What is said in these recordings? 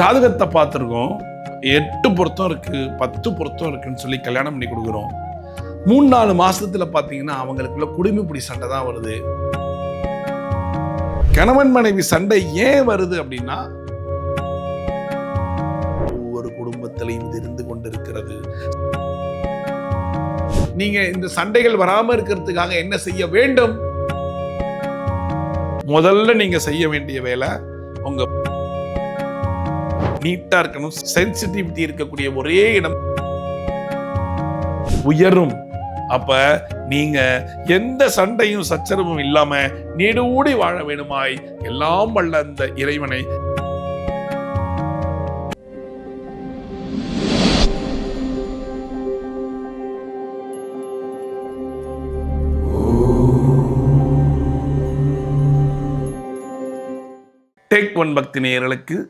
ஜாதகத்தை பார்த்துருக்கோம். எட்டு பொருத்தம் இருக்கு பத்து பொருத்தம் இருக்குன்னு சொல்லி கல்யாணம் பண்ணி கொடுக்குறோம். மூணு நாலு மாசத்துல பாத்தீங்கன்னா அவங்களுக்குள்ள குடிமைப்பிடி சண்டை தான் வருது. கணவன் மனைவி சண்டை ஏன் வருது அப்படின்னா ஒவ்வொரு குடும்பத்திலையும் இது இருந்து கொண்டிருக்கிறது. நீங்க இந்த சண்டைகள் வராம இருக்கிறதுக்காக என்ன செய்ய வேண்டும்? முதல்ல நீங்க செய்ய வேண்டிய வேலை உங்க நீட்டா இருக்கணும் சென்சிட்டிவிட்டி இருக்கக்கூடிய ஒரே இடம். உயரும். அப்ப நீங்க எந்த சண்டையும் சச்சரவும் இல்லாம நீடூடி வாழ வேணுமாய். எல்லாம் வல்ல அந்த இறைவனை. டேக் ஒன் பக்தி நேயர்களுக்கு.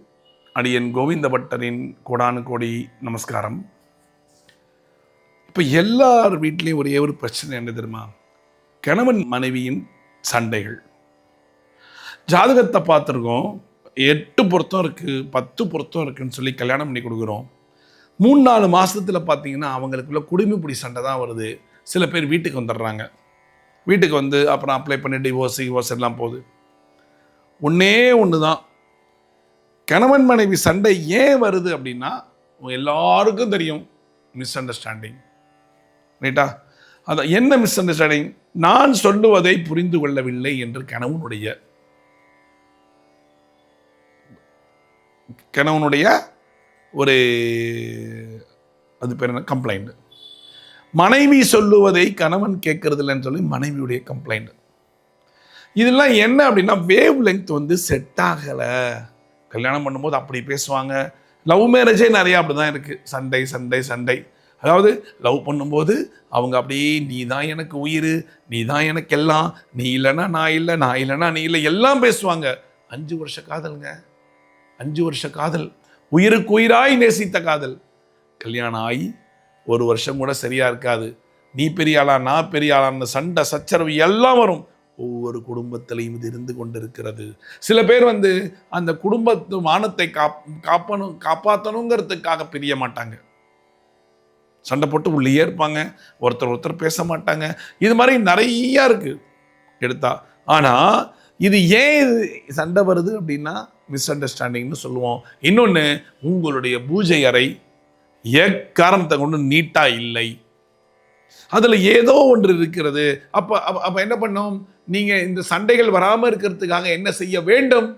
அடியன் கோவிந்த பட்டரின் கோடானு கோடி நமஸ்காரம். இப்போ எல்லார் வீட்லேயும் ஒரே ஒரு பிரச்சனை என்ன தெரியுமா? கணவன் மனைவியின் சண்டைகள். ஜாதகத்தை பார்த்துருக்கோம். எட்டு பொருத்தம் இருக்குது பத்து பொருத்தம் இருக்குதுன்னு சொல்லி கல்யாணம் பண்ணி கொடுக்குறோம். மூணு நாலு மாதத்தில் பார்த்தீங்கன்னா அவங்களுக்குள்ள குடும்பிப்பிடி சண்டை தான் வருது. சில பேர் வீட்டுக்கு வந்துடுறாங்க. வீட்டுக்கு வந்து அப்புறம் அப்ளை பண்ணி டிவோர்ஸ் டிவோர்ஸ் எல்லாம் போகுது. ஒன்றே ஒன்று தான் கணவன் மனைவி சண்டை ஏன் வருது அப்படின்னா எல்லாருக்கும் தெரியும் மிஸ் அண்டர்ஸ்டாண்டிங் ரைட்டா அதான் என்ன மிஸ் அண்டர்ஸ்டாண்டிங் நான் சொல்லுவதை புரிந்து கொள்ளவில்லை என்று கணவனுடைய கணவனுடைய ஒரு அது பேர் என்ன? கம்ப்ளைண்ட் மனைவி சொல்லுவதை கணவன் கேட்கறது இல்லைன்னு சொல்லி மனைவியுடைய கம்ப்ளைண்ட் இதெல்லாம் என்ன அப்படின்னா வேவ் லெங்த் வந்து செட் ஆகலை. கல்யாணம் பண்ணும்போது அப்படி பேசுவாங்க. லவ் மேரேஜே நிறையா அப்படி தான் இருக்குது சண்டை சண்டை சண்டை. அதாவது லவ் பண்ணும்போது அவங்க அப்படியே நீ தான் எனக்கு உயிர் நீ தான் எனக்கு எல்லாம் நீ இல்லைன்னா நான் இல்லை நான் இல்லைன்னா நீ இல்லை எல்லாம் பேசுவாங்க. அஞ்சு வருஷ காதலுங்க. அஞ்சு வருஷ காதல். உயிருக்கு உயிராய் நேசித்த காதல். கல்யாணம் ஆகி ஒரு வருஷம் கூட சரியாக இருக்காது. நீ பெரிய ஆளா நான் பெரிய ஆளான்னு சண்டை சச்சரவு எல்லாம் வரும். ஒவ்வொரு குடும்பத்திலையும் இது இருந்து கொண்டிருக்கிறது. சில பேர் வந்து அந்த குடும்பத்து மானத்தை காப் காப்பணும் காப்பாற்றணுங்கிறதுக்காக பிரிய மாட்டாங்க. சண்டை போட்டு உள்ளேயே இருப்பாங்க. ஒருத்தர் ஒருத்தர் பேச மாட்டாங்க. இது மாதிரி நிறையா இருக்குது எடுத்தா. ஆனால் இது ஏன் இது சண்டை வருது அப்படின்னா மிஸ் அண்டர்ஸ்டாண்டிங்னு சொல்லுவோம். இன்னொன்று உங்களுடைய பூஜை அறை எக்காரணத்தை கொண்டு நீட்டாக இல்லை. அதில் ஏதோ ஒன்று இருக்கிறது. அப்போ அப்போ என்ன பண்ணோம்? நீங்கள் இந்த சண்டைகள் வராமல் இருக்கிறதுக்காக என்ன செய்ய வேண்டும்?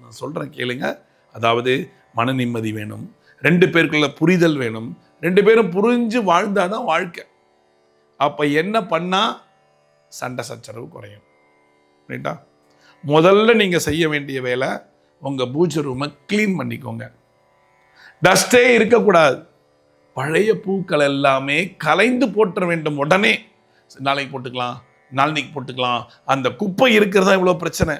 நான் சொல்கிறேன் கேளுங்க. அதாவது மன நிம்மதி வேணும். ரெண்டு பேருக்குள்ள புரிதல் வேணும். ரெண்டு பேரும் புரிஞ்சு வாழ்ந்தாதான் வாழ்க்கை. அப்போ என்ன பண்ணால் சண்டை சச்சரவு குறையும். ரைட்டா முதல்ல நீங்கள் செய்ய வேண்டிய வேலை உங்கள் பூஜை ரூமை க்ளீன் பண்ணிக்கோங்க. டஸ்டே இருக்கக்கூடாது. பழைய பூக்கள் எல்லாமே கலைந்து போற்ற வேண்டும் உடனே. நாளைக்கு போட்டுக்கலாம் நாளைக்கு போட்டுக்கலாம். அந்த குப்பை இருக்கிறதா இவ்வளோ பிரச்சனை?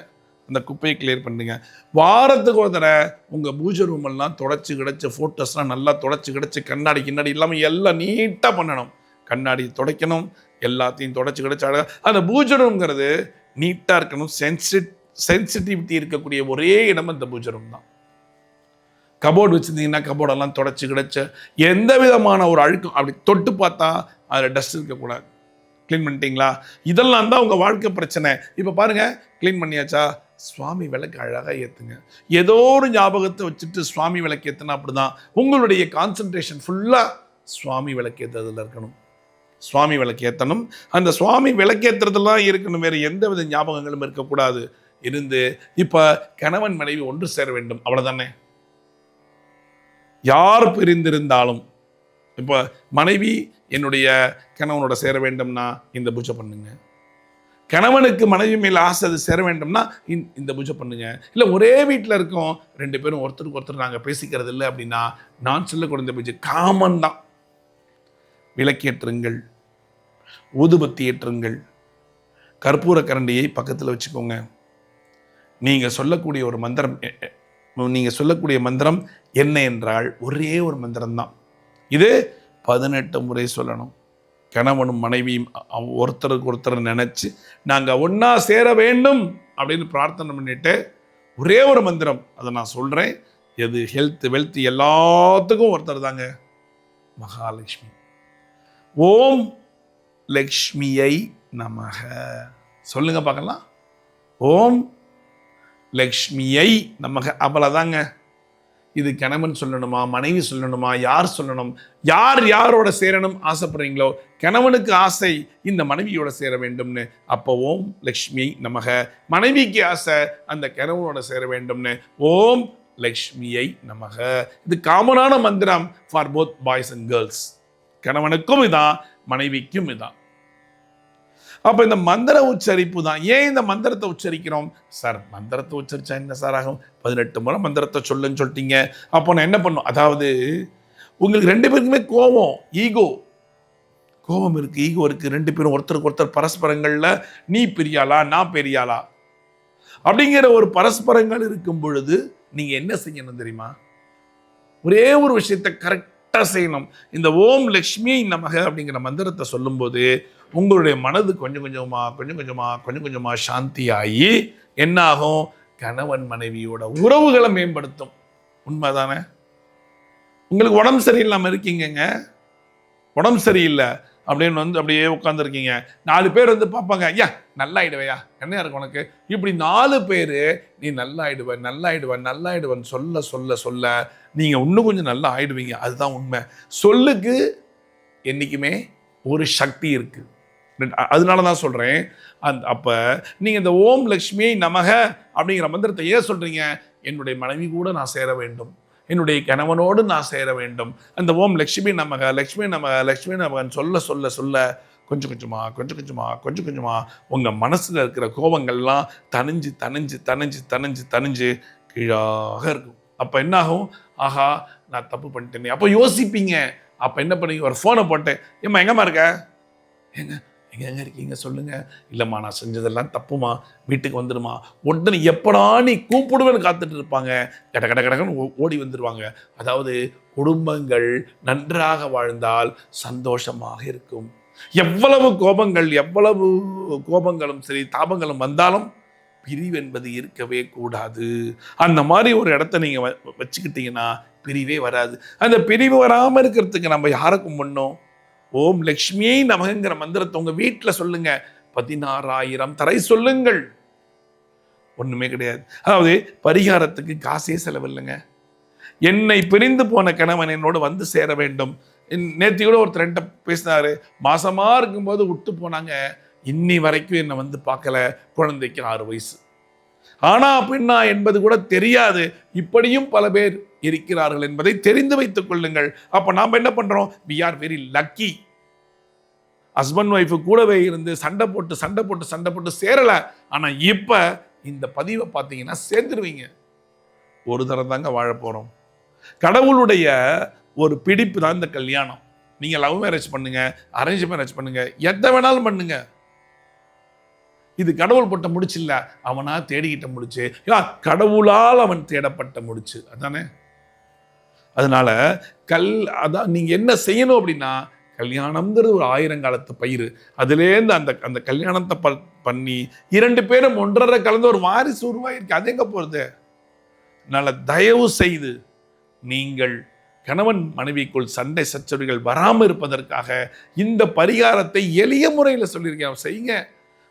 அந்த குப்பையை கிளியர் பண்ணுங்க வாரத்துக்கு ஒரு தடவை உங்கள் பூஜை ரூம் எல்லாம் தொடச்சி கிடச்சி ஃபோட்டோஸ்லாம் நல்லா தொடச்சி கிடச்சி கண்ணாடி கிண்ணாடி இல்லாமல் எல்லாம் நீட்டாக பண்ணணும். கண்ணாடி துடைக்கணும் எல்லாத்தையும் தொடச்சி கிடச்சி அழகாக அந்த பூஜை ரூம்ங்கிறது நீட்டாக இருக்கணும். சென்சிட் சென்சிட்டிவிட்டி இருக்கக்கூடிய ஒரே இடம் அந்த பூஜை ரூம் தான். கபோர்டு வச்சுருந்தீங்கன்னா கபோர்டெல்லாம் தொடச்சி கிடச்ச எந்த விதமான ஒரு அழுக்கும் அப்படி தொட்டு பார்த்தா அதில் டஸ்ட் இருக்கக்கூடாது க்ளீன் பண்ணிட்டீங்களா? இதெல்லாம் தான் உங்கள் வாழ்க்கை பிரச்சனை. இப்போ பாருங்கள் க்ளீன் பண்ணியாச்சா? சுவாமி விளக்கு அழகாக ஏற்றுங்க ஏதோ ஒரு ஞாபகத்தை வச்சுட்டு சுவாமி விளக்கு ஏற்றுனா அப்படி தான் உங்களுடைய கான்சன்ட்ரேஷன் ஃபுல்லாக சுவாமி விளக்கு ஏற்றுறதுல இருக்கணும். சுவாமி விளக்கு ஏற்றணும் அந்த சுவாமி விளக்கேற்றுறதுலாம் இருக்கணும் வேறு எந்த வித ஞாபகங்களும் இருக்கக்கூடாது. இருந்து இப்போ கணவன் மனைவி ஒன்று சேர வேண்டும். அவ்வளோதானே யார் பிரிந்திருந்தாலும் இப்போ மனைவி என்னுடைய கணவனோட சேர வேண்டும்னா இந்த பூஜை பண்ணுங்க. கணவனுக்கு மனைவி மேல் ஆசை அது சேர வேண்டும்னா இந்த- இந்த பூஜை பண்ணுங்க. இல்லை ஒரே வீட்டில் இருக்கோம் ரெண்டு பேரும் ஒருத்தருக்கு ஒருத்தர் நாங்கள் பேசிக்கிறது இல்லை அப்படின்னா நான் சொல்லக்கூடிய இந்த பூஜை காமன் தான். விளக்கேற்றுங்கள் ஊதுபத்தி ஏற்றுங்கள். கற்பூர கரண்டியை பக்கத்தில் வச்சுக்கோங்க. நீங்கள் சொல்லக்கூடிய ஒரு மந்திரம் நீங்கள் சொல்லக்கூடிய மந்திரம் என்ன என்றால் ஒரே ஒரு மந்திரம்தான். இது பதினெட்டு முறை சொல்லணும். கணவனும் மனைவியும் ஒருத்தருக்கு ஒருத்தர் நினச்சி நாங்கள் ஒன்றா சேர வேண்டும் அப்படின்னு பிரார்த்தனை பண்ணிட்டு ஒரே ஒரு மந்திரம். அதை நான் சொல்கிறேன் எது ஹெல்த் வெல்த் எல்லாத்துக்கும் ஒருத்தர் தாங்க. மகாலட்சுமி. ஓம் லக்ஷ்மியை நமக. சொல்லுங்க பார்க்கலாம். ஓம் லக்ஷ்மியை நமக அவ்வளோதாங்க இது கணவன் சொல்லணுமா மனைவி சொல்லணுமா யார் சொல்லணும் யார் யாரோட சேரணும் ஆசைப்படுறீங்களோ கணவனுக்கு ஆசை இந்த மனைவியோட சேர வேண்டும்னு. அப்போ ஓம் லக்ஷ்மி நமக மனைவிக்கு ஆசை அந்த கணவனோட சேர வேண்டும்னு. ஓம் லக்ஷ்மியை நமக. இது காமனான மந்திரம் for both boys and girls கணவனுக்கும் இதான் மனைவிக்கும் இதான். அப்போ இந்த மந்திர உச்சரிப்பு தான். ஏன் இந்த மந்திரத்தை உச்சரிக்கிறோம்? சார் மந்திரத்தை உச்சரித்தா என்ன சார் ஆகும்? பதினெட்டு முறை மந்திரத்தை சொல்லுன்னு சொல்லிட்டீங்க. அப்போ நான் என்ன பண்ணும் அதாவது உங்களுக்கு ரெண்டு பேருக்குமே கோபம் ஈகோ. கோபம் இருக்குது ஈகோ இருக்குது ரெண்டு பேரும் ஒருத்தருக்கு ஒருத்தர் பரஸ்பரங்களில் நீ பெரியாளா நான் பெரியாளா? அப்படிங்கிற ஒரு பரஸ்பரங்கள் இருக்கும் பொழுது நீங்கள் என்ன செய்யணும் தெரியுமா? ஒரே ஒரு விஷயத்தை கரெக்ட் கரெக்டாக செய்யணும். இந்த ஓம் லக்ஷ்மி நமக அப்படிங்கிற மந்திரத்தை சொல்லும்போது உங்களுடைய மனது கொஞ்சம் கொஞ்சமா கொஞ்சம் கொஞ்சமா கொஞ்சம் கொஞ்சமா சாந்தி ஆகி கணவன் மனைவியோட உறவுகளை மேம்படுத்தும். உண்மைதானே? உங்களுக்கு உடம்பு சரியில்லாமல் இருக்கீங்கங்க. உடம்பு சரியில்லை. அப்படின்னு வந்து அப்படியே உட்காந்துருக்கீங்க நாலு பேர் வந்து பார்ப்பாங்க ஐயா நல்லாயிடுவையா என்ன இருக்கு உனக்கு? இப்படி நாலு பேர் நீ நல்லாயிடுவ நல்லாயிடுவ நல்லாயிடுவன்னு சொல்ல சொல்ல சொல்ல நீங்கள் இன்னும் கொஞ்சம் நல்லா ஆயிடுவீங்க. அதுதான் உண்மை. சொல்லுக்கு என்றைக்குமே ஒரு சக்தி இருக்குது அதனால தான் சொல்கிறேன் அந் அப்போ நீங்கள் இந்த ஓம் லக்ஷ்மி நமக அப்படிங்கிற மந்திரத்தை ஏன் சொல்கிறீங்க என்னுடைய மனைவி கூட நான் சேர வேண்டும். என்னுடைய கணவனோடு நான் சேர வேண்டும். அந்த ஓம் லக்ஷ்மி நமக லக்ஷ்மி நமக லக்ஷ்மி நமகன் சொல்ல சொல்ல சொல்ல கொஞ்சம் கொஞ்சமாக கொஞ்சம் கொஞ்சமாக கொஞ்சம் கொஞ்சமாக உங்கள் மனசில் இருக்கிற கோபங்கள்லாம் தனிஞ்சு தனிஞ்சு தனிஞ்சு தனிஞ்சு தனிஞ்சு கீழாக இருக்கும். அப்போ என்னாகும்? ஆஹா நான் தப்பு பண்ணிட்டேனே. அப்போ யோசிப்பீங்க. அப்போ என்ன பண்ணீங்க ஒரு ஃபோனை போட்டேன். ஏம்மா எங்கம்மா இருக்க? எங்க? நீங்கள் எங்கே இருக்கீங்க? சொல்லுங்கள் இல்லைம்மா நான் செஞ்சதெல்லாம் தப்புமா வீட்டுக்கு வந்துடுமா உடனே எப்படா நீ கூப்பிடுவேன்னு காத்துட்டு இருப்பாங்க. கட கட கடகன்னு ஓ- ஓடி வந்துடுவாங்க அதாவது குடும்பங்கள் நன்றாக வாழ்ந்தால் சந்தோஷமாக இருக்கும். எவ்வளவு கோபங்கள் எவ்வளவு கோபங்களும் சரி தாபங்களும் வந்தாலும் பிரிவு என்பது இருக்கவே கூடாது. அந்த மாதிரி ஒரு இடத்த நீங்கள் வ- வச்சுக்கிட்டீங்கன்னா பிரிவே வராது. அந்த பிரிவு வராமல் இருக்கிறதுக்கு நம்ம யாரை கும்பிடணும்? ஓம் லக்ஷ்மியை நமகங்கிற மந்திரத்தை உங்க வீட்டில் சொல்லுங்க. பதினாறாயிரம் தரை சொல்லுங்கள். ஒண்ணுமே கிடையாது. அதாவது பரிகாரத்துக்கு காசே செலவில்லைங்க. என்னை பிரிந்து போன கணவன் என்னோடு வந்து சேர வேண்டும். நேற்று கூட ஒருத்தர் என்கிட்ட பேசினாரு. மாசமா இருக்கும்போது விட்டு போனாங்க. இன்னி வரைக்கும் என்னை வந்து பார்க்கல. குழந்தைக்கு ஆறு வயசு. ஆனா பின்னா என்பது கூட தெரியாது. இப்படியும் பல பேர் இருக்கிறார்கள் என்பதை தெரிந்து வைத்துக் கொள்ளுங்கள். அப்ப நாம் என்ன பண்றோம்? We are very lucky husband wife கூடவே இருந்து சண்டை போட்டு சண்டை போட்டு சண்டை போட்டு சேரல. ஆனா இப்ப இந்த பதிவை பார்த்தீங்கன்னா சேர்ந்துருவீங்க. ஒரு தரம் தாங்க வாழ போறோம். கடவுளுடைய ஒரு பிடிப்பு தான் இந்த கல்யாணம். நீங்க லவ் மேரேஜ் பண்ணுங்க அரேஞ்ச் மேரேஜ் பண்ணுங்க எதை வேணாலும் பண்ணுங்க. இது கடவுள் போட்ட முடிச்சு இல்ல அவனா தேடிக்கிட்ட முடிச்சு. யா, கடவுளால் அவன் தேடப்பட்ட முடிச்சு. அதானே? அதனால கல் அதான் நீங்கள் என்ன செய்யணும் அப்படின்னா கல்யாணம்ங்கிறது ஒரு ஆயிரங்காலத்து பயிர் அதுலேருந்து அந்த அந்த கல்யாணத்தை ப பண்ணி இரண்டு பேரும் ஒன்றரை கலந்து ஒரு வாரிசு உருவாயிருக்கு அது எங்கே போகிறது அதனால் தயவு செய்து நீங்கள் கணவன் மனைவிக்குள் சண்டை சச்சரவுகள் வராமல் இருப்பதற்காக இந்த பரிகாரத்தை எளிய முறையில் சொல்லியிருக்கேன். செய்யுங்க.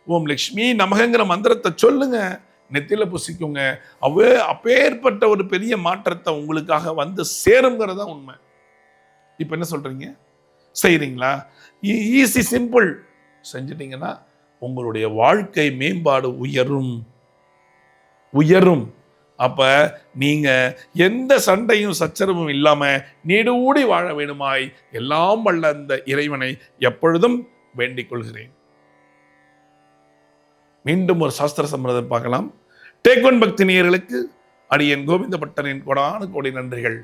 ஓம் லக்ஷ்மி நமகங்கிற மந்திரத்தை சொல்லுங்கள் நெத்தில புசிக்குங்க. அவ்வே அப்பேற்பட்ட ஒரு பெரிய மாற்றத்தை உங்களுக்காக வந்து சேருங்கிறதா உண்மை. இப்போ என்ன சொல்கிறீங்க செய்கிறீங்களா ஈஸி சிம்பிள். செஞ்சிட்டிங்கன்னா உங்களுடைய வாழ்க்கை மேம்பாடு உயரும். உயரும். அப்போ நீங்கள் எந்த சண்டையும் சச்சரவும் இல்லாமல் நீடூடி வாழ வேணுமாய் எல்லாம் வல்ல அந்த இறைவனை எப்பொழுதும் வேண்டிக் கொள்கிறேன். மீண்டும் ஒரு சாஸ்திர சம்பிரதம் பார்க்கலாம். டேக் ஒன் பக்தி நேயர்களுக்கு அடியன் கோவிந்த கொடான கோடி நன்றிகள்.